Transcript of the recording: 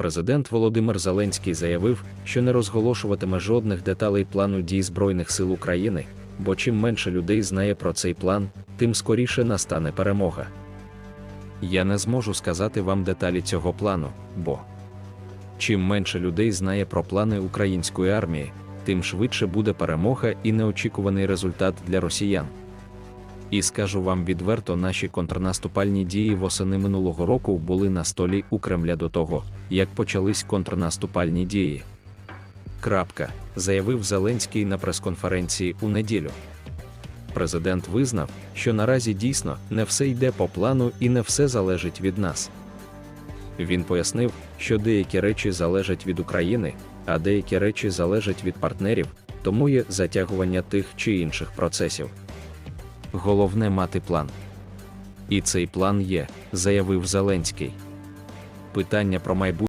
Президент Володимир Зеленський заявив, що не розголошуватиме жодних деталей плану дій Збройних сил України, бо чим менше людей знає про цей план, тим скоріше настане перемога. Я не зможу сказати вам деталі цього плану, бо чим менше людей знає про плани української армії, тим швидше буде перемога і неочікуваний результат для росіян. І скажу вам відверто, наші контрнаступальні дії восени минулого року були на столі у Кремля до того, як почались контрнаступальні дії. Крапка, заявив Зеленський на прес-конференції у неділю. Президент визнав, що наразі дійсно не все йде по плану і не все залежить від нас. Він пояснив, що деякі речі залежать від України, а деякі речі залежать від партнерів, тому є затягування тих чи інших процесів. Головне мати план. І цей план є, заявив Зеленський. Питання про майбутнє.